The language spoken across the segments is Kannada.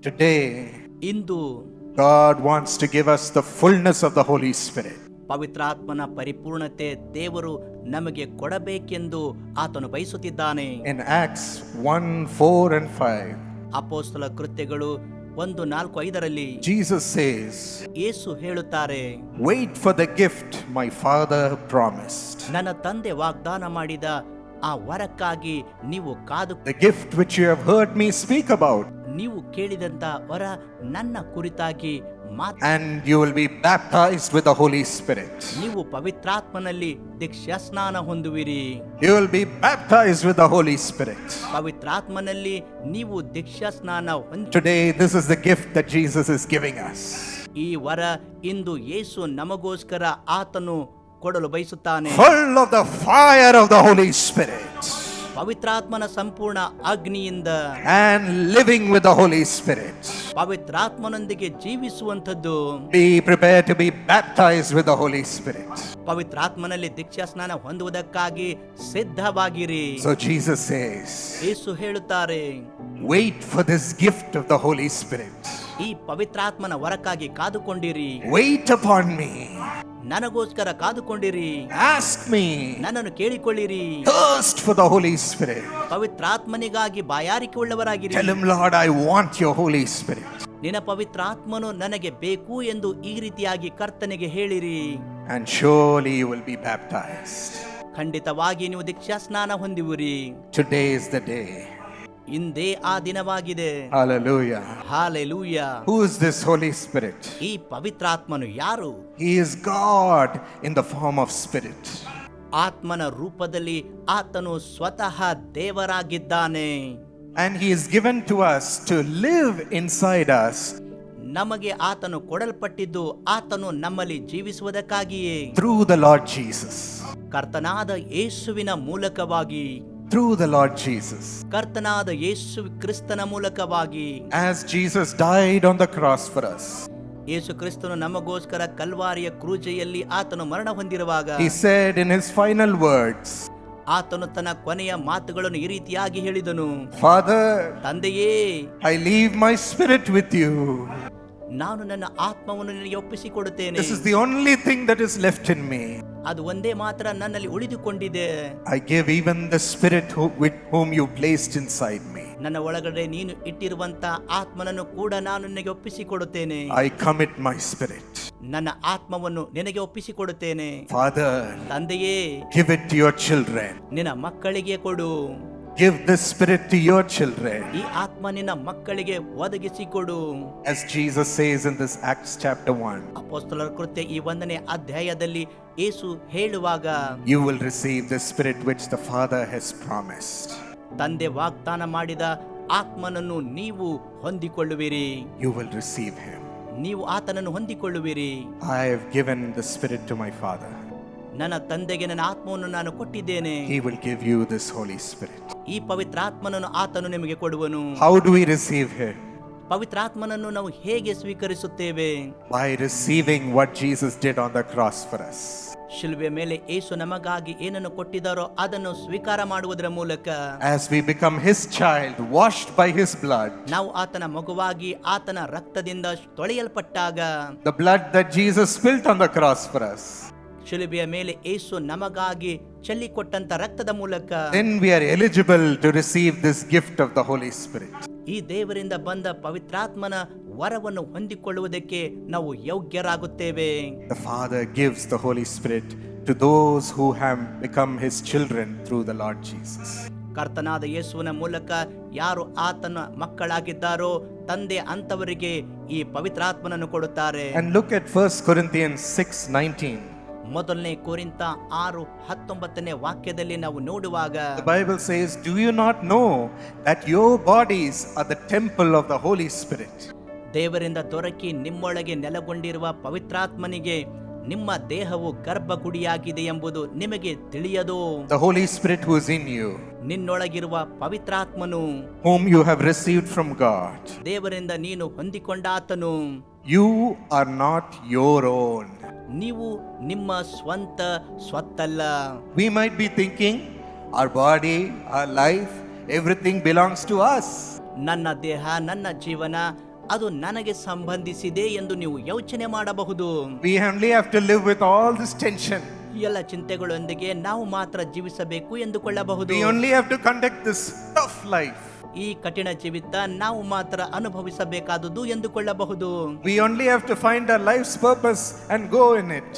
Today, into God wants to give us the fullness of the Holy Spirit. ಪವಿತ್ರಾತ್ಮನ ಪರಿಪೂರ್ಣತೆ ದೇವರು ನಮಗೆ ಕೊಡಬೇಕೆಂದು ಆತನು ಬಯಸುತ್ತಿದ್ದಾನೆ In Acts 1 4 and 5, ಅಪೋಸ್ತಲ ಕೃತ್ಯಗಳು ಒಂದು ನಾಲ್ಕು ಐದರಲ್ಲಿ Jesus says, ಯೇಸು ಹೇಳುತ್ತಾರೆ Wait for the gift my Father promised. ನನ್ನ ತಂದೆ ವಾಗ್ದಾನ ಮಾಡಿದ ಆ ವರಕ್ಕಾಗಿ ನೀವು ಕಾದು The gift which you have heard me speak about, ನೀವು ಕೇಳಿದಂತ ವರ ನನ್ನ ಕುರಿತಾಗಿ ಯು ಬಿ ಹೋಲಿ ನೀವು ಪವಿತ್ರಾತ್ಮನಲ್ಲಿ ದೀಕ್ಷ್ಯ ಸ್ನಾನ ಹೊಂದುವಿರಿ ಯು ಬಿ ಹೋಲಿ ಪವಿತ್ರಾತ್ಮನಲ್ಲಿ ನೀವು ದಿಕ್ಷ್ಯ ಸ್ನಾನ day this gift Jesus is ಈ ವರ ಇಂದು ಯೇಸು ನಮಗೋಸ್ಕರ ಆತನು ಕೊಡಲು ಬಯಸುತ್ತಾನೆ. Of fire of the Holy Spirits ಪವಿತ್ರಾತ್ಮನ ಸಂಪೂರ್ಣ ಅಗ್ನಿಯಿಂದ and living with the Holy Spirit. ಪವಿತ್ರಾತ್ಮನೊಂದಿಗೆ ಜೀವಿಸುವಂಥದ್ದು Be prepared to be baptized with the Holy Spirit. ಪವಿತ್ರಾತ್ಮನಲ್ಲಿ ದೀಕ್ಷಾ ಸ್ನಾನ ಹೊಂದುವುದಕ್ಕಾಗಿ ಸಿದ್ಧವಾಗಿರಿ So Jesus says, ಯೇಸು ಹೇಳುತ್ತಾರೆ Wait for this gift of the Holy Spirit. ಈ ಪವಿತ್ರಾತ್ಮನ ವರಕ್ಕಾಗಿ ಕಾದುಕೊಂಡಿರಿ Wait upon me. ನನಗೋಸ್ಕರ ಕಾದುಕೊಂಡಿರಿ. ಆಸ್ಕ್ ಮೀ ನನ್ನನ್ನು ಕೇಳಿಕೊಳ್ಳಿರಿ. Thirst for the Holy Spirit ಪವಿತ್ರಾತ್ಮನಿಗಾಗಿ ಬಾಯಾರಿಕೆ ಉಳ್ಳವರಾಗಿರಿ tell lord I want your Holy Spirit ನಿನ್ನ ಪವಿತ್ರಾತ್ಮನು ನನಗೆ ಬೇಕು ಎಂದು ಈ ರೀತಿಯಾಗಿ ಕರ್ತನೆಗೆ ಹೇಳಿರಿ. And surely you will be baptized ಖಂಡಿತವಾಗಿ ನೀವು ದೀಕ್ಷಾ ಸ್ನಾನ ಹೊಂದಿವುರಿ. ಟುಡೇ ಇಸ್ ದ ಡೇ ಇಂದೇ ಆ ದಿನವಾಗಿದೆ Hallelujah. Hallelujah Who is this Holy Spirit? ಈ ಪವಿತ್ರಾತ್ಮನು ಯಾರು He is God in the form of Spirit. ಆತ್ಮನ ರೂಪದಲ್ಲಿ ಆತನು ಸ್ವತಃ ದೇವರಾಗಿದ್ದಾನೆ And He is given to us to live inside us ನಮಗೆ ಆತನು ಕೊಡಲ್ಪಟ್ಟಿದ್ದು ಆತನು ನಮ್ಮಲ್ಲಿ ಜೀವಿಸುವುದಕ್ಕಾಗಿಯೇ through the Lord Jesus. ಕರ್ತನಾದ ಯೇಸುವಿನ ಮೂಲಕವಾಗಿ Through the Lord Jesus. ಕರ್ತನಾದ ಯೇಸು ಕ್ರಿಸ್ತನ ಮೂಲಕವಾಗಿ As Jesus died on the cross for us, ಯೇಸು ಕ್ರಿಸ್ತನು ನಮಗೋಸ್ಕರ ಕಲ್ವಾರಿಯ ಕ್ರೂಜೆಯಲ್ಲಿ ಆತನು ಮರಣ ಹೊಂದಿರುವಾಗ He said in His final words, ಆತನು ತನ್ನ ಕೊನೆಯ ಮಾತುಗಳನ್ನು ಈ ರೀತಿಯಾಗಿ ಹೇಳಿದನು Father, ತಂದೆಯೇ I leave my spirit with you. ನಾನು ನನ್ನ ಆತ್ಮವನ್ನು ನಿನಗೆ ಒಪ್ಪಿಸಿಕೊಡುತ್ತೇನೆ This is the only thing that is left in me. ಅದು ಒಂದೇ ಮಾತ್ರ ನನ್ನಲ್ಲಿ ಉಳಿದುಕೊಂಡಿದೆ I give even the spirit who, with whom you placed inside me. ನನ್ನ ಒಳಗಡೆ ನೀನು ಇಟ್ಟಿರುವಂತ ಆತ್ಮನನ್ನು ಕೂಡ ನಾನು ನಿನಗೆ ಒಪ್ಪಿಸಿಕೊಡುತ್ತೇನೆ I commit my spirit. ನನ್ನ ಆತ್ಮವನ್ನು ನಿನಗೆ ಒಪ್ಪಿಸಿಕೊಡುತ್ತೇನೆ Father, ತಂದೆಯೇ give it to your children. ನಿನ್ನ ಮಕ್ಕಳಿಗೆ ಕೊಡು Give this spirit to your children. ಈ ಆತ್ಮ ನಿನ್ನ ಮಕ್ಕಳಿಗೆ ಒದಗಿಸಿಕೊಡು As Jesus says in this Acts chapter 1, ಅಪೋಸ್ತಲರ ಕೃತ್ಯ ಈ ಒಂದನೇ ಅಧ್ಯಾಯದಲ್ಲಿ ಯೇಸು ಹೇಳುವಾಗ you will receive the spirit which the Father has promised. ತಂದೆ ವಾಗ್ದಾನ ಮಾಡಿದ ಆತ್ಮನನ್ನು ನೀವು ಹೊಂದಿಕೊಳ್ಳುವಿರಿ You will receive him. ನೀವು ಆತನನ್ನು ಹೊಂದಿಕೊಳ್ಳುವಿರಿ I have given the spirit to my Father. ನನ್ನ ತಂದೆಗೆ ನನ್ನ ಆತ್ಮವನ್ನು ನಾನು ಕೊಟ್ಟಿದ್ದೇನೆ He will give you this Holy Spirit. ಈ ಪವಿತ್ರಾತ್ಮನನ್ನು ಆತನು ನಿಮಗೆ ಕೊಡುವನು How do we receive him? ಪವಿತ್ರಾತ್ಮನನ್ನು ನಾವು ಹೇಗೆ ಸ್ವೀಕರಿಸುತ್ತೇವೆ By receiving what Jesus did on the cross for us. ಶಿಲ್ವೆ ಮೇಲೆ ಏಸು ನಮಗಾಗಿ ಏನನ್ನು ಕೊಟ್ಟಿದ್ದಾರೋ ಅದನ್ನು ಸ್ವೀಕಾರ ಮಾಡುವುದರ ಮೂಲಕ As we become his child, washed by his blood, ನಾವು ಆತನ ಮಗುವಾಗಿ ಆತನ ರಕ್ತದಿಂದ ತೊಳೆಯಲ್ಪಟ್ಟಾಗ the blood that Jesus spilt on the cross for us, ಶಿಲುಬೆಯ ಮೇಲೆ ಏಸು ನಮಗಾಗಿ ಚಲ್ಲಿ ಕೊಟ್ಟಂತ ರಕ್ತದ ಮೂಲಕ then we are eligible to receive this gift of the Holy Spirit ಈ ದೇವರಿಂದ ಬಂದ ಪವಿತ್ರಾತ್ಮನ ವರವನ್ನು ಹೊಂದಿಕೊಳ್ಳುವುದಕ್ಕೆ ನಾವು ಯೋಗ್ಯರಾಗುತ್ತೇವೆ. The Father gives the Holy Spirit to those who have become his children through the Lord Jesus ಕರ್ತನಾದ ಯೇಸುವಿನ ಮೂಲಕ ಯಾರು ಆತನ ಮಕ್ಕಳಾಗಿದ್ದಾರೋ ತಂದೆ ಅಂತವರಿಗೆ ಈ ಪವಿತ್ರಾತ್ಮನನ್ನು ಕೊಡುತ್ತಾರೆ. And look at first Corinthians 6:19 ಮೊದಲನೇ ಕೋರಿಂತ ಆರು ಹತ್ತೊಂಬತ್ತನೇ ವಾಕ್ಯದಲ್ಲಿ ನಾವು ನೋಡುವಾಗ The Bible says, Do you not know that your bodies are the temple of the Holy Spirit? ದೇವರಿಂದ ದೊರಕಿ ನಿಮ್ಮೊಳಗೆ ನೆಲೆಗೊಂಡಿರುವ ಪವಿತ್ರಾತ್ಮನಿಗೆ ನಿಮ್ಮ ದೇಹವು ಗರ್ಭಗುಡಿಯಾಗಿದೆ ಎಂಬುದು ನಿಮಗೆ ತಿಳಿಯದು The Holy Spirit who is in you, ನಿನ್ನೊಳಗಿರುವ ಪವಿತ್ರಾತ್ಮನು whom you have received from God. ದೇವರಿಂದ ನೀನು ಹೊಂದಿಕೊಂಡ ಆತನು are not your own own. ನೀವು ನಿಮ್ಮ ಸ್ವಂತ ಸ್ವತ್ತಲ್ಲ we might be thinking our body our life everything belongs to us ನನ್ನ ದೇಹ ನನ್ನ ಜೀವನ ಅದು ನನಗೆ ಸಂಬಂಧಿಸಿದೆ ಎಂದು ನೀವು ಯೋಚನೆ ಮಾಡಬಹುದು we only have to live with all this tension. ಈ ಎಲ್ಲ ಚಿಂತೆಗಳೊಂದಿಗೆ ನಾವು ಮಾತ್ರ ಜೀವಿಸಬೇಕು ಎಂದುಕೊಳ್ಳಬಹುದು We only have to conduct this tough life. ಈ ಕಠಿಣ ಜೀವಿತ ನಾವು ಮಾತ್ರ ಅನುಭವಿಸಬೇಕಾದುದು ಎಂದುಕೊಳ್ಳಬಹುದು We only have to find our life's purpose and go in it.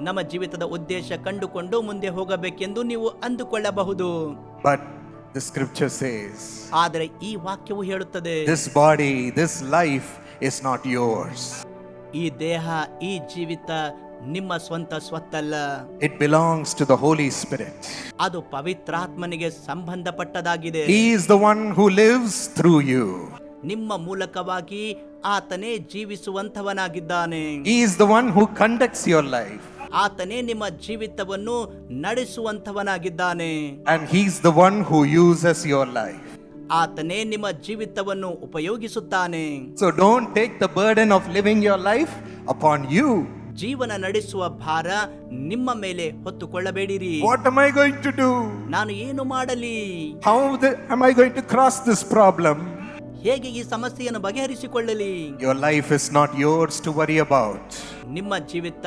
ನಮ್ಮ ಜೀವಿತದ ಉದ್ದೇಶ ಕಂಡುಕೊಂಡು ಮುಂದೆ ಹೋಗಬೇಕೆಂದು ನೀವು ಅಂದುಕೊಳ್ಳಬಹುದು But the scripture says, ಆದರೆ ಈ ವಾಕ್ಯವು ಹೇಳುತ್ತದೆ this body, this life is not yours. ಈ ದೇಹ ಈ ಜೀವಿತ ನಿಮ್ಮ ಸ್ವಂತ ಸ್ವತ್ತಲ್ಲ. It belongs to the Holy Spirit ಅದು ಪವಿತ್ರಾತ್ಮನಿಗೆ ಸಂಬಂಧಪಟ್ಟದಾಗಿದೆ. Is the one who lives through you you. ನಿಮ್ಮ ಮೂಲಕವಾಗಿ ಆತನೇ ಜೀವಿಸುವಂತವನಾಗಿದ್ದಾನೆ is the one who conducts conducts life life. ಆತನೇ ನಿಮ್ಮ ಜೀವಿತವನ್ನು ನಡೆಸುವಂತವನಾಗಿದ್ದಾನೆ And he's the one who uses your life ಆತನೇ ನಿಮ್ಮ ಜೀವಿತವನ್ನು ಉಪಯೋಗಿಸುತ್ತಾನೆ. So don't take the burden of living your life upon you. ಜೀವನ ನಡೆಸುವ ಭಾರ ನಿಮ್ಮ ಮೇಲೆ ಹೊತ್ತುಕೊಳ್ಳಬೇಡಿರಿ What am I going to do? ನಾನು ಏನು ಮಾಡಲಿ ಹೌದು the, am I going to cross this problem? ಹೇಗೆ ಈ ಸಮಸ್ಯೆಯನ್ನು ಬಗೆಹರಿಸಿಕೊಳ್ಳಲಿ Your life is not yours to worry about. ನಿಮ್ಮ ಜೀವಿತ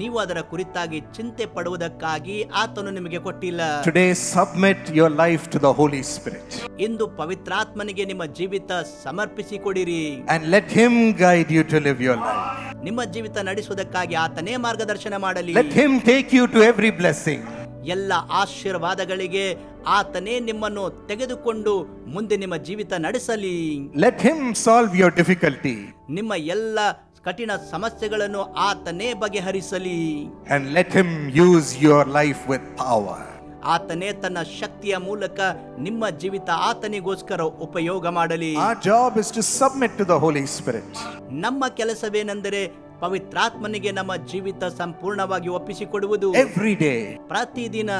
ನೀವು ಅದರ ಕುರಿತಾಗಿ ಚಿಂತೆ ಪಡುವುದಕ್ಕಾಗಿ ಆತನು ನಿಮಗೆ ಕೊಟ್ಟಿಲ್ಲ Today, submit your life to the Holy Spirit ಇಂದು ಪವಿತ್ರಾತ್ಮನಿಗೆ ನಿಮ್ಮ ಜೀವಿತ ಸಮರ್ಪಿಸಿ ಕೊಡಿರಿ and let Him guide you to live your life. ನಿಮ್ಮ ಜೀವಿತ ನಡೆಸುವುದಕ್ಕಾಗಿ ಆತನೇ ಮಾರ್ಗದರ್ಶನ ಮಾಡಲಿ Let Him take you to every blessing. ಎಲ್ಲ ಆಶೀರ್ವಾದಗಳಿಗೆ ಆತನೇ ನಿಮ್ಮನ್ನು ತೆಗೆದುಕೊಂಡು ಮುಂದೆ ನಿಮ್ಮ ಜೀವಿತ ನಡೆಸಲಿ. Let him solve your difficulty ನಿಮ್ಮ ಎಲ್ಲ ಕಠಿಣ ಸಮಸ್ಯೆಗಳನ್ನು ಆತನೇ ಬಗೆಹರಿಸಲಿ. And let Him use your life with power ಆತನೇ ತನ್ನ ಶಕ್ತಿಯ ಮೂಲಕ ನಿಮ್ಮ ಜೀವಿತ ಆತನಿಗೋಸ್ಕರ ಉಪಯೋಗ ಮಾಡಲಿ. Our job is to submit to the Holy Spirit. ನಮ್ಮ ಕೆಲಸವೇನೆಂದರೆ ಪವಿತ್ರಾತ್ಮನಿಗೆ ನಮ್ಮ ಜೀವಿತ ಸಂಪೂರ್ಣವಾಗಿ ಒಪ್ಪಿಸಿಕೊಡುವುದು Every ಡೇ ಪ್ರತಿದಿನ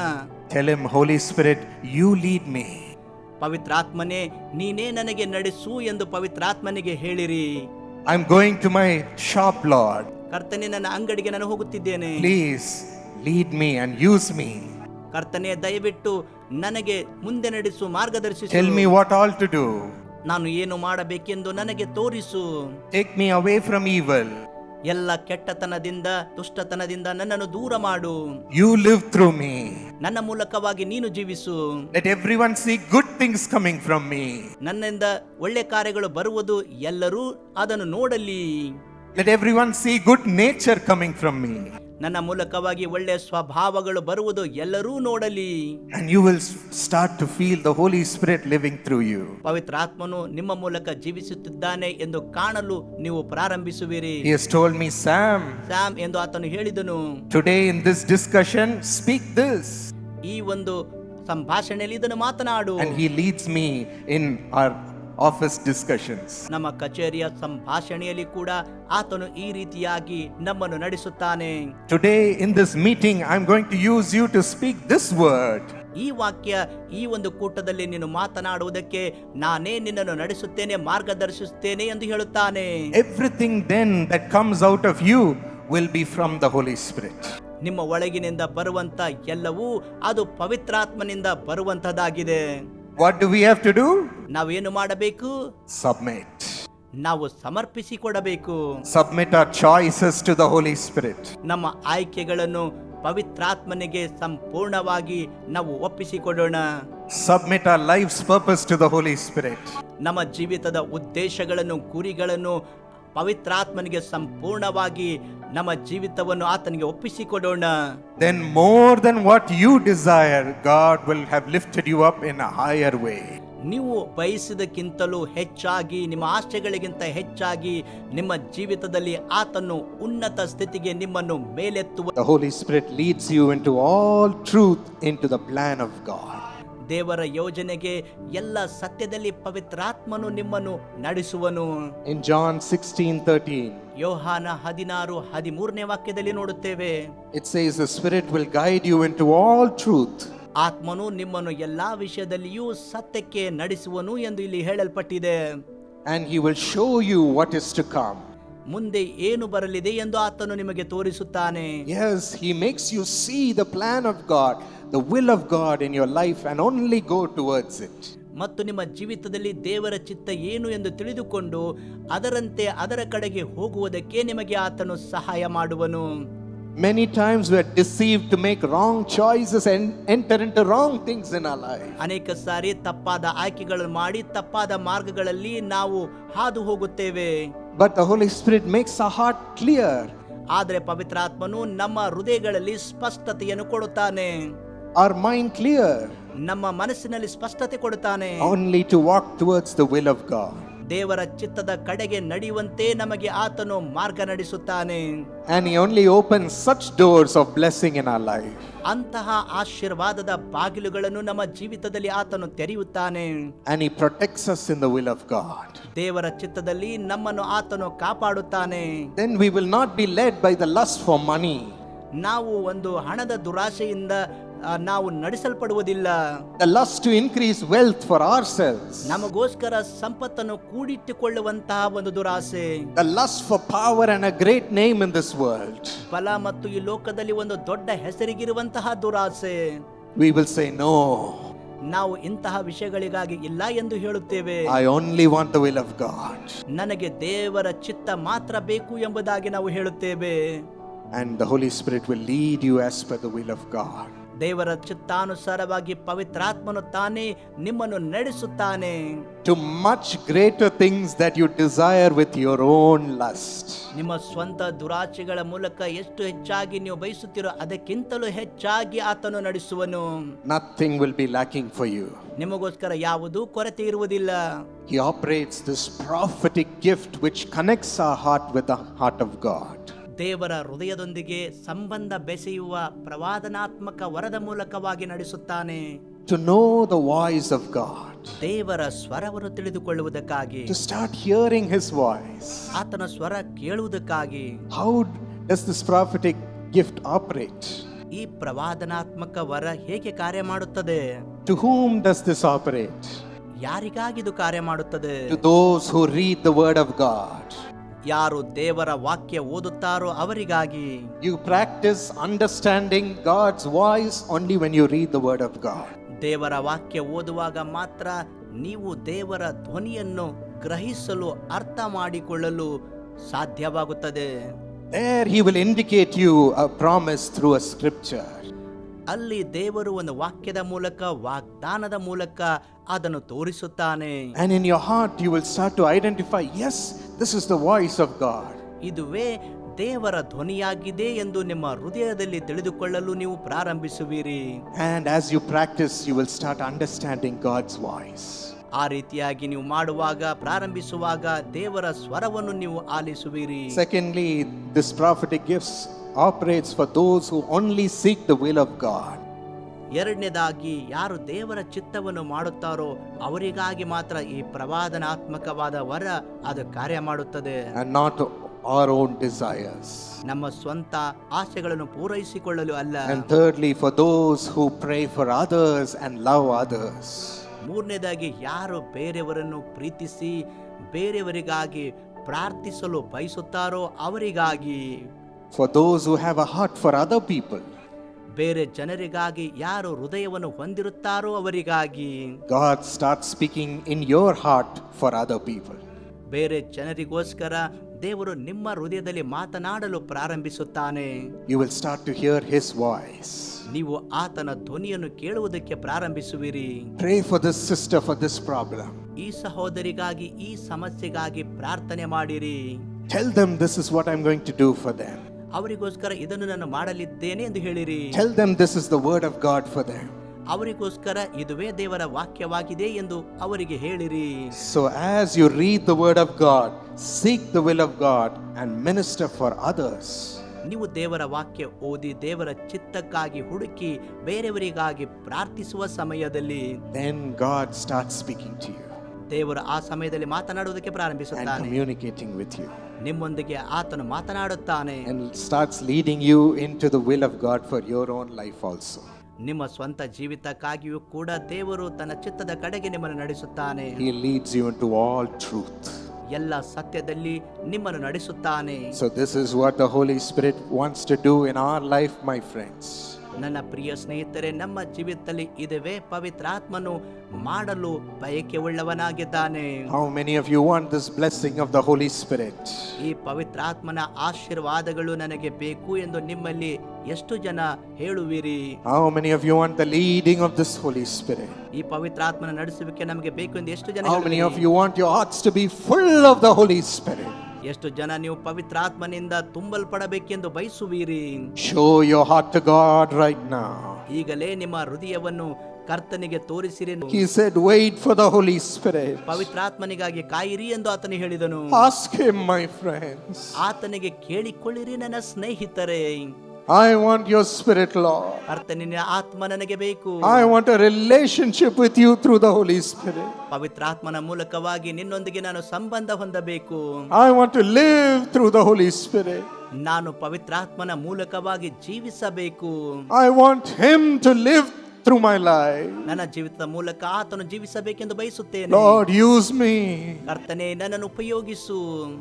tell Him, Holy Spirit, you lead me. ಪವಿತ್ರಾತ್ಮನೇ ನೀನೇ ನನಗೆ ನಡೆಸು ಎಂದು ಪವಿತ್ರಾತ್ಮನಿಗೆ ಹೇಳಿರಿ I'm going to my shop Lord. ಕರ್ತನೆ ನನ್ನ ಅಂಗಡಿಗೆ ನಾನು ಹೋಗುತ್ತಿದ್ದೇನೆ Please lead me and use me. ಕರ್ತನೆ ದಯವಿಟ್ಟು ನನಗೆ ಮುಂದೆ ನಡೆಸು ಮಾರ್ಗದರ್ಶಿ Tell me what all to do. ನಾನು ಏನು ಮಾಡಬೇಕೆಂದು ನನಗೆ ತೋರಿಸು take me away from evil. ಎಲ್ಲ ಕೆಟ್ಟತನದಿಂದ ದುಷ್ಟತನದಿಂದ ನನ್ನನ್ನು ದೂರ ಮಾಡು. ಯು ಲಿವ್ ಥ್ರೂ ಮೀ ನನ್ನ ಮೂಲಕವಾಗಿ ನೀನು ಜೀವಿಸು. Let everyone see good things coming from me ನನ್ನಿಂದ ಒಳ್ಳೆ ಕಾರ್ಯಗಳು ಬರುವುದು ಎಲ್ಲರೂ ಅದನ್ನು ನೋಡಲಿ. Let everyone see good nature coming from me. ನನ್ನ ಮೂಲಕವಾಗಿ ಒಳ್ಳೆಯ ಸ್ವಭಾವಗಳು ಬರುವುದು ಎಲ್ಲರೂ ನೋಡಲಿ And you will s- start to feel the Holy Spirit living through you. ಪವಿತ್ರಾತ್ಮನು ನಿಮ್ಮ ಮೂಲಕ ಜೀವಿಸುತ್ತಿದ್ದಾನೆ ಎಂದು ಕಾಣಲು ನೀವು ಪ್ರಾರಂಭಿಸುವಿರಿ He has told me, Sam, Sam ಎಂದು ಆತನು ಹೇಳಿದನು today in this discussion, speak this. ಈ ಒಂದು ಸಂಭಾಷಣೆಯಲ್ಲಿ ಇದನ್ನು ಮಾತನಾಡು And He leads me in our office discussions ನಮ್ಮ ಕಚೇರಿಯ ಸಂಭಾಷಣೆಯಲ್ಲಿ ಕೂಡ ಆತನು ಈ ರೀತಿಯಾಗಿ ನಮ್ಮನ್ನು ನಡೆಸುತ್ತಾನೆ. Today in this meeting I am going to use you to speak this word ಈ ವಾಕ್ಯ ಈ ಒಂದು ಕೂಟದಲ್ಲಿ ನೀನು ಮಾತನಾಡುವುದಕ್ಕೆ ನಾನೇ ನಿನ್ನನ್ನು ನಡೆಸುತ್ತೇನೆ ಮಾರ್ಗದರ್ಶಿಸುತ್ತೇನೆ ಎಂದು ಹೇಳುತ್ತಾನೆ. Everything then that comes out of you will be from the Holy Spirit. ನಿಮ್ಮ ಒಳಗಿನಿಂದ ಬರುವಂತ ಎಲ್ಲವೂ ಅದು ಪವಿತ್ರಾತ್ಮನಿಂದ ಬರುವಂತದಾಗಿದೆ what do we have to do ನಾವೇನು ಮಾಡಬೇಕು? ಸಬ್ಮಿಟ್ ನಾವು ಸಮರ್ಪಿಸಿಕೊಡಬೇಕು. Submit our choices to the Holy Spirit ನಮ್ಮ ಆಯ್ಕೆಗಳನ್ನು ಪವಿತ್ರಾತ್ಮನಿಗೆ ಸಂಪೂರ್ಣವಾಗಿ ನಾವು ಒಪ್ಪಿಸಿಕೊಡೋಣ. Submit our life purpose to the Holy Spirit ನಮ್ಮ ಜೀವಿತದ ಉದ್ದೇಶಗಳನ್ನು ಗುರಿಗಳನ್ನು ಪವಿತ್ರಾತ್ಮನಿಗೆ ಸಂಪೂರ್ಣವಾಗಿ ನಮ್ಮ ಜೀವಿತವನ್ನು ಆತನಿಗೆ ಒಪ್ಪಿಸಿಕೊಡೋಣ Then, more than what you desire, God will have lifted you up in a higher way. ನೀವು ಬಯಸಿದಕ್ಕಿಂತಲೂ ಹೆಚ್ಚಾಗಿ ನಿಮ್ಮ ಆಶೆಗಳಿಗಿಂತ ಹೆಚ್ಚಾಗಿ ನಿಮ್ಮ ಜೀವಿತದಲ್ಲಿ ಆತನು ಉನ್ನತ ಸ್ಥಿತಿಗೆ ನಿಮ್ಮನ್ನು ಮೇಲೆತ್ತುವ The Holy Spirit leads you into all truth into the plan of God. ದೇವರ ಯೋಜನೆಗೆ ಎಲ್ಲ ಸತ್ಯದಲ್ಲಿ ಪವಿತ್ರಾತ್ಮನು ನಿಮ್ಮನ್ನು ನಡೆಸುವನು In John 16 13, ಯೋಹಾನ ಹದಿನಾರು ಹದಿಮೂರನೇ ವಾಕ್ಯದಲ್ಲಿ ನೋಡುತ್ತೇವೆ it says, The Spirit will guide you into all truth. ಆತ್ಮನು ನಿಮ್ಮನ್ನು ಎಲ್ಲಾ ವಿಷಯದಲ್ಲಿಯೂ ಸತ್ಯಕ್ಕೆ ನಡೆಸುವನು ಎಂದು ಇಲ್ಲಿ ಹೇಳಲ್ಪಟ್ಟಿದೆ and he will show you what is to come. ಮುಂದೆ ಏನು ಬರಲಿದೆ ಎಂದು ಆತನು ನಿಮಗೆ ತೋರಿಸುತ್ತಾನೆ Yes, he makes you see the plan of God, the will of God in your life, and only go towards it. ಮತ್ತು ನಿಮ್ಮ ಜೀವಿತದಲ್ಲಿ ದೇವರ ಚಿತ್ತ ಏನು ಎಂದು ತಿಳಿದುಕೊಂಡು ಅದರಂತೆ ಅದರ ಕಡೆಗೆ ಹೋಗುವುದಕ್ಕೆ ನಿಮಗೆ ಆತನು ಸಹಾಯ ಮಾಡುವನು Many times we are deceived to make wrong choices and enter into wrong things in our life. ಅನೇಕ ಸಾರಿ ತಪ್ಪಾದ ಆಯ್ಕೆಗಳನ್ನು ಮಾಡಿ ತಪ್ಪಾದ ಮಾರ್ಗಗಳಲ್ಲಿ ನಾವು ಹಾದು ಹೋಗುತ್ತೇವೆ But the Holy Spirit makes our heart clear. ಆದರೆ ಪವಿತ್ರಾತ್ಮನು ನಮ್ಮ ಹೃದಯಗಳಲ್ಲಿ ಸ್ಪಷ್ಟತೆಯನ್ನು ಕೊಡುತ್ತಾನೆ our mind clear ನಮ್ಮ ಮನಸ್ಸಿನಲ್ಲಿ ಸ್ಪಷ್ಟತೆ ಕೊಡುತ್ತಾನೆ only to walk towards the will of God. ದೇವರ ಚಿತ್ತದ ಕಡೆಗೆ ನಡೆಯುವಂತೆ ನಮಗೆ ಆತನು ಮಾರ್ಗ ನಡೆಸುತ್ತಾನೆ And He only opens such doors of blessing in our life. ಅಂತಹ ಆಶೀರ್ವಾದದ ಬಾಗಿಲುಗಳನ್ನು ನಮ್ಮ ಜೀವಿತದಲ್ಲಿ ಆತನು ತೆರೆಯುತ್ತಾನೆ And He protects us in the will of God. ದೇವರ ಚಿತ್ತದಲ್ಲಿ ನಮ್ಮನ್ನು ಆತನು ಕಾಪಾಡುತ್ತಾನೆ Then we will not be led by the lust for money, ನಾವು ಒಂದು ಹಣದ ದುರಾಶೆಯಿಂದ ಆ, ನಾವು ನಡೆಸಲ್ಪಡುವುದಿಲ್ಲ. The lust to increase wealth for ourselves ನಮಗೋಸ್ಕರ ಸಂಪತ್ತನ್ನು ಕೂಡಿಟ್ಟುಕೊಳ್ಳುವಂತಹ ಒಂದು ದುರಾಸೆ. The lust for power and a great name in this world ಫಲ ಮತ್ತು ಈ ಲೋಕದಲ್ಲಿ ಒಂದು ದೊಡ್ಡ ಹೆಸರಿಗಿರುವಂತಹ ದುರಾಸೆ. ವಿ ವಿಲ್ ಸೇ ನೋ ನಾವು ಇಂತಹ ವಿಷಯಗಳಿಗಾಗಿ ಇಲ್ಲ ಎಂದು ಹೇಳುತ್ತೇವೆ. I only want the will of God ನನಗೆ ದೇವರ ಚಿತ್ತ ಮಾತ್ರ ಬೇಕು ಎಂಬುದಾಗಿ ನಾವು ಹೇಳುತ್ತೇವೆ. And the Holy Spirit will lead you as per the will of God ದೇವರ ಚಿತ್ತಾನುಸಾರವಾಗಿ ಪವಿತ್ರಾತ್ಮನು ತಾನೇ ನಿಮ್ಮನ್ನು ನಡೆಸುತ್ತಾನೆ. To much greater things that you desire with your own lust ನಿಮ್ಮ ಸ್ವಂತ ದುರಾಚೆಗಳ ಮೂಲಕ ಎಷ್ಟು ಹೆಚ್ಚಾಗಿ ನೀವು ಬಯಸುತ್ತಿರೋ ಅದಕ್ಕಿಂತಲೂ ಹೆಚ್ಚಾಗಿ ಆತನು ನಡೆಸುವನು. Nothing will be lacking for you ನಿಮಗೋಸ್ಕರ ಯಾವುದೂ ಕೊರತೆ ಇರುವುದಿಲ್ಲ. He operates this prophetic gift which connects a heart with a heart of God ದೇವರ ಹೃದಯದೊಂದಿಗೆ ಸಂಬಂಧ ಬೆಸೆಯುವ ಪ್ರವಾದನಾತ್ಮಕ ವರದ ಮೂಲಕವಾಗಿ ನಡೆಸುತ್ತಾನೆ. To know the voice of God ದೇವರ ಸ್ವರವನ್ನು ತಿಳಿದುಕೊಳ್ಳುವುದಕ್ಕಾಗಿ. To start hearing his voice ಆತನ ಸ್ವರ ಕೇಳುವುದಕ್ಕಾಗಿ. How does this prophetic gift operate ಈ ಪ್ರವಾದನಾತ್ಮಕ ವರ ಹೇಗೆ ಕಾರ್ಯ ಮಾಡುತ್ತದೆ? To whom does this operate ಯಾರಿಗಾಗಿದು ಕಾರ್ಯ ಮಾಡುತ್ತದೆ? To those who read the word of God ಯಾರು ದೇವರ ವಾಕ್ಯ ಓದುತ್ತಾರೋ ಅವರಿಗಾಗಿ. You practise understanding God's voice only when you read the word of God ದೇವರ ವಾಕ್ಯ ಓದುವಾಗ ಮಾತ್ರ ನೀವು ದೇವರ ಧ್ವನಿಯನ್ನು ಗ್ರಹಿಸಲು ಅರ್ಥ ಮಾಡಿಕೊಳ್ಳಲು ಸಾಧ್ಯವಾಗುತ್ತದೆ. There he will indicate you a promise through a scripture ಅಲ್ಲಿ ದೇವರು ಒಂದು ವಾಕ್ಯದ ಮೂಲಕ ವಾಗ್ದಾನದ ಮೂಲಕ ಅದನ್ನು ತೋರಿಸುತ್ತಾನೆ And in your heart, you will start to identify yes, this is the voice of God. ಇದುವೇ ದೇವರ ಧ್ವನಿಯಾಗಿದೆ ಎಂದು ನಿಮ್ಮ ಹೃದಯದಲ್ಲಿ ತಿಳಿದುಕೊಳ್ಳಲು ನೀವು ಪ್ರಾರಂಭಿಸುವಿರಿ And as you practice, you will start understanding God's voice. ಆ ರೀತಿಯಾಗಿ ನೀವು ಮಾಡುವಾಗ ಪ್ರಾರಂಭಿಸುವಾಗ ದೇವರ ಸ್ವರವನ್ನು ನೀವು ಆಲಿಸುವಿರಿ. Secondly this prophetic gifts operates for those who only seek the will of God ಎರಡನೇದಾಗಿ ಯಾರು ದೇವರ ಚಿತ್ತವನ್ನು ಮಾಡುತ್ತಾರೋ ಅವರಿಗಾಗಿ ಮಾತ್ರ ಈ ಪ್ರವಾದನಾತ್ಮಕವಾದ ವರ ಅದು ಕಾರ್ಯ ಮಾಡುತ್ತದೆ. ನಾಟ್ ಆರ್ ಓನ್ ಡಿಸೈರ್ಸ್ ನಮ್ಮ ಸ್ವಂತ ಆಸೆಗಳನ್ನು ಪೂರೈಸಿಕೊಳ್ಳಲು ಅಲ್ಲ. Thirdly for those who pray for others and love others ಮೂರನೇದಾಗಿ ಯಾರು ಬೇರೆಯವರನ್ನು ಪ್ರೀತಿಸಿ ಬೇರೆಯವರಿಗಾಗಿ ಪ್ರಾರ್ಥಿಸಲು ಬಯಸುತ್ತಾರೋ ಅವರಿಗಾಗಿ. For those who have a heart for other people, ಬೇರೆ ಜನರಿಗಾಗಿ ಯಾರು ಹೃದಯವನ್ನು ಹೊಂದಿರುತ್ತಾರೋ ಅವರಿಗಾಗಿ. God starts speaking in your heart for other people. ಬೇರೆ ಜನರಿಗೋಸ್ಕರ ದೇವರು ನಿಮ್ಮ ಹೃದಯದಲ್ಲಿ ಮಾತನಾಡಲು ಪ್ರಾರಂಭಿಸುತ್ತಾನೆ. You will start to hear his voice ನೀವು ಆತನ ಧ್ವನಿಯನ್ನು ಕೇಳುವುದಕ್ಕೆ ಪ್ರಾರಂಭಿಸುವಿರಿ. Pray for this sister for this problem ಈ ಸಹೋದರಿಗಾಗಿ ಈ ಸಮಸ್ಯೆಗಾಗಿ ಪ್ರಾರ್ಥನೆ ಮಾಡಿರಿ. Tell this is what I am going to do for them. ಅವರಿಗೋಸ್ಕರ ಇದನ್ನು ನಾನು ಮಾಡಲಿದ್ದೇನೆ ಎಂದು ಹೇಳಿರಿ. Tell them this is the word of God for them. ಅವರಿಗೋಸ್ಕರ ಇದುವೇ ದೇವರ ವಾಕ್ಯವಾಗಿದೆ ಎಂದು ಅವರಿಗೆ ಹೇಳಿರಿ so as you read the word of God, seek the will of God and minister for others. ನೀವು ದೇವರ ವಾಕ್ಯ ಓದಿ ದೇವರ ಚಿತ್ತಕ್ಕಾಗಿ ಹುಡುಕಿ ಬೇರೆಯವರಿಗಾಗಿ ಪ್ರಾರ್ಥಿಸುವ ಸಮಯದಲ್ಲಿ Then God starts speaking to you ದೇವರು ಆ ಸಮಯದಲ್ಲಿ ಮಾತನಾಡುವುದಕ್ಕೆ and ಪ್ರಾರಂಭಿಸುತ್ತಾನೆ communicating with you ನಿಮ್ಮೊಂದಿಗೆ ಆತನು ಮಾತನಾಡುತ್ತಾನೆ and starts leading you into the will of God for your own life also. ನಿಮ್ಮ ಸ್ವಂತ ಜೀವಿತಕ್ಕಾಗಿಯೂ ಕೂಡ ದೇವರು ತನ್ನ ಚಿತ್ತದ ಕಡೆಗೆ ನಿಮ್ಮನ್ನು ನಡೆಸುತ್ತಾನೆ. ಎಲ್ಲ ಸತ್ಯದಲ್ಲಿ ನಿಮ್ಮನ್ನು ನಡೆಸುತ್ತಾನೆ. So this is what the Holy Spirit wants to do in our life my friends ನನ್ನ ಪ್ರಿಯ ಸ್ನೇಹಿತರೆ ನಮ್ಮ ಜೀವಿತದಲ್ಲಿ ಇದುವೇ ಪವಿತ್ರಾತ್ಮನು ಮಾಡಲು ಬಯಕೆ ಉಳ್ಳವನಾಗಿದ್ದಾನೆ How many of you want this blessing of the Holy Spirit? ಈ ಪವಿತ್ರಾತ್ಮನ ಆಶೀರ್ವಾದಗಳು ನನಗೆ ಬೇಕು ಎಂದು ನಿಮ್ಮಲ್ಲಿ ಎಷ್ಟು ಜನ ಹೇಳುವಿರಿ How many of you want the leading of this Holy Spirit? ಈ ಪವಿತ್ರಾತ್ಮನ ನಡೆಸುವಿಕೆ ನಮಗೆ ಬೇಕು ಎಂದು ಎಷ್ಟು ಜನ How many ಹೇಳುವಿರಿ? of you want your hearts to be full of the Holy Spirit? ಎಷ್ಟು ಜನ ನೀವು ಪವಿತ್ರಾತ್ಮನಿಂದ ತುಂಬಲ್ಪಡಬೇಕೆಂದು ಬಯಸುವಿರಿ? Show your heart to God right now. ಈಗಲೇ ನಿಮ್ಮ ಹೃದಯವನ್ನು ಕರ್ತನಿಗೆ ತೋರಿಸಿರಿ He said, Wait for the Holy Spirit. ಪವಿತ್ರಾತ್ಮನಿಗಾಗಿ ಕಾಯಿರಿ ಎಂದು ಆತನು ಹೇಳಿದನು. ಆಸ್ಕ್ Him, ಮೈ ಫ್ರೆಂಡ್ಸ್ ಆತನಿಗೆ ಕೇಳಿಕೊಳ್ಳಿರಿ ನನ್ನ ಸ್ನೇಹಿತರೆ. I want your Spirit, Lord. ಕರ್ತನಿನ ಆತ್ಮ ನನಗೆ ಬೇಕು I want a relationship with you through the Holy Spirit. ಪವಿತ್ರಾತ್ಮನ ಮೂಲಕವಾಗಿ ನಿನ್ನೊಂದಿಗೆ ನಾನು ಸಂಬಂಧ ಹೊಂದಬೇಕು I want to live through the Holy Spirit. ನಾನು ಪವಿತ್ರಾತ್ಮನ ಮೂಲಕವಾಗಿ ಜೀವಿಸಬೇಕು I want Him to live through my life. ನನ್ನ ಜೀವಿತದ ಮೂಲಕ ಆತನು ಜೀವಿಸಬೇಕೆಂದು ಬಯಸುತ್ತೇನೆ Lord, use me, ಕರ್ತನೆ ನನ್ನನ್ನು ಉಪಯೋಗಿಸು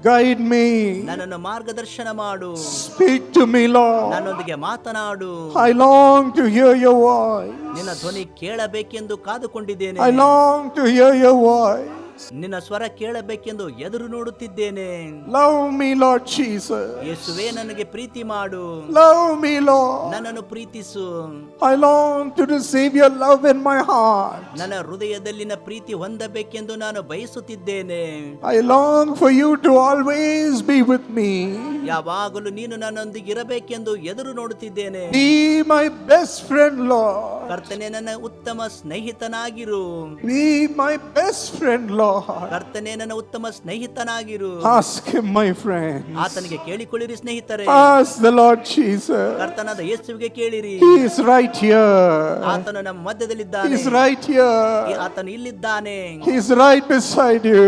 guide me, ನನ್ನನ್ನು ಮಾರ್ಗದರ್ಶನ ಮಾಡು speak to me, Lord. ನನ್ನೊಂದಿಗೆ ಮಾತನಾಡು I long to hear your voice. ನಿನ್ನ ಧ್ವನಿ ಕೇಳಬೇಕೆಂದು ಕಾದುಕೊಂಡಿದ್ದೇನೆ I long to hear your voice. ನಿನ್ನ ಸ್ವರ ಕೇಳಬೇಕೆಂದು ಎದುರು ನೋಡುತ್ತಿದ್ದೇನೆ. ಲವ್ ಮೀ ಲಾಡ್ ಚೀಸ್ ಯೇಸುವೆ ನನಗೆ ಪ್ರೀತಿ ಮಾಡು. ಲವ್ ಮೀ ಲೋ ನನ್ನನ್ನು ಪ್ರೀತಿಸು. I long to receive your love in my heart ನನ್ನ ಹೃದಯದಲ್ಲಿನ ಪ್ರೀತಿ ಹೊಂದಬೇಕೆಂದು ನಾನು ಬಯಸುತ್ತಿದ್ದೇನೆ. I long for you to always be with me ಯಾವಾಗಲೂ ನೀನು ನನ್ನೊಂದಿಗೆ ಇರಬೇಕೆಂದು ಎದುರು ನೋಡುತ್ತಿದ್ದೇನೆ. Be my best friend Lord ಕರ್ತನೆ ನನ್ನ ಉತ್ತಮ ಸ್ನೇಹಿತನಾಗಿರು. Be my best friend Lord Lord. ಕರ್ತನೆ ನನ್ನ ಉತ್ತಮ ಸ್ನೇಹಿತನಾಗಿರು Ask him, my friend. ಆತನಿಗೆ ಕೇಳಿಕೊಳ್ಳಿರಿ ಸ್ನೇಹಿತರೆ Ask the Lord Jesus. ಕರ್ತನಾದ ಯೇಸುವಿಗೆ ಕೇಳಿರಿ He is right here. ಆತನು ನಮ್ಮ He ಮಧ್ಯದಲ್ಲಿದ್ದಾನೆ is right here. ಆತನು ಇಲ್ಲಿದ್ದಾನೆ He is right beside you.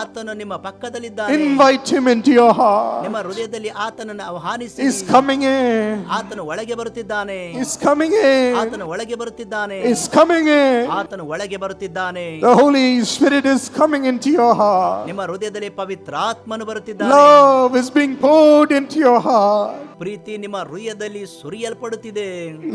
ಆತನು ನಿಮ್ಮ ಪಕ್ಕದಲ್ಲಿದ್ದಾನೆ Invite him into your heart. ನಿಮ್ಮ ಹೃದಯದಲ್ಲಿ ಆತನನ್ನು ಆಹ್ವಾನಿಸಿ He's coming in. ಆತನು ಒಳಗೆ ಬರುತ್ತಿದ್ದಾನೆ He's coming in. ಆತನು ಒಳಗೆ ಬರುತ್ತಿದ್ದಾನೆ He's coming in. ಆತನು ಒಳಗೆ ಬರುತ್ತಿದ್ದಾನೆ The Holy Spirit is coming into your heart. ನಿಮ್ಮ ಹೃದಯದಲ್ಲಿ ಪವಿತ್ರಾತ್ಮನು ಬರುತ್ತಿದ್ದಾನೆ Love is being poured into your heart. ಪ್ರೀತಿ ನಿಮ್ಮ ಹೃದಯದಲ್ಲಿ ಸುರಿಯಲ್ಪಡುತ್ತಿದೆ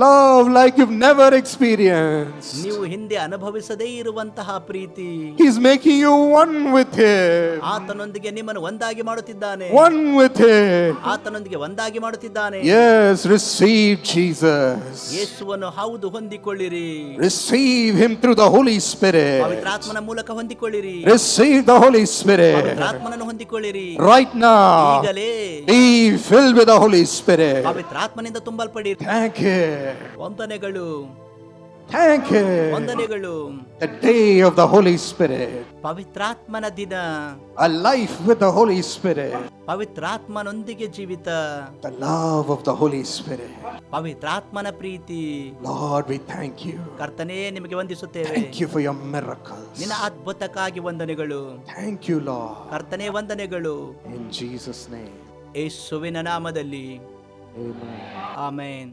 Love like you've never experienced. ನೀವು ಹಿಂದೆ ಅನುಭವಿಸದೇ ಇರುವಂತಹ ಪ್ರೀತಿ He's making you one with Him. ಆತನೊಂದಿಗೆ ನಿಮ್ಮನ್ನು ಒಂದಾಗಿ ಮಾಡುತ್ತಿದ್ದಾನೆ One with Him. ಆತನೊಂದಿಗೆ ಒಂದಾಗಿ ಮಾಡುತ್ತಿದ್ದಾನೆ Yes, receive Jesus. ಯೇಸುವನ್ನು ಹೌದು ಹೊಂದಿಕೊಳ್ಳಿರಿ Receive Him through the Holy Spirit. ಪವಿತ್ರಾತ್ಮನ ಮೂಲಕ ಹೊಂದಿಕೊಳ್ಳಿರಿ ಹೊಂದಿಕೊಳ್ಳಿರಿ. ರಿಸೀವ್ ದ ಹೋಲಿ ಸ್ಪಿರಿಟ್ ಆತ್ಮನನ್ನು ಹೊಂದಿಕೊಳ್ಳಿರಿ. ರೈಟ್ ನಾ ಈಗಲೇ. Be fill with the Holy Spirit ಆತ್ಮನಿಂದ ತುಂಬಲ್ಪಡಿರಿ. ಥ್ಯಾಂಕ್ ಯು ವಂದನೆಗಳು. ಥ್ಯಾಂಕ್ ಯು ವಂದನೆಗಳು. The day of the Holy Spirit ಪವಿತ್ರಾತ್ಮನ ದಿನ. A life with the Holy Spirit ಪವಿತ್ರಾತ್ಮನೊಂದಿಗೆ ಜೀವಿತ. The love of the Holy Spirit ಪವಿತ್ರಾತ್ಮನ ಪ್ರೀತಿ. ಲಾರ್ಡ್ ವಿ ಥ್ಯಾಂಕ್ ಯು ಕರ್ತನೇ ನಿಮಗೆ ವಂದಿಸುತ್ತೇವೆ. Thank you for your miracles ನಿನ್ನ ಅದ್ಭುತಕ್ಕಾಗಿ ವಂದನೆಗಳು. ಥ್ಯಾಂಕ್ ಯು ಲಾರ್ಡ್ ಕರ್ತನೇ ವಂದನೆಗಳು. ಇನ್ ಜೀಸಸ್ ನೇಮ್ ಯೇಸುವಿನ ನಾಮದಲ್ಲಿ. Amen amen.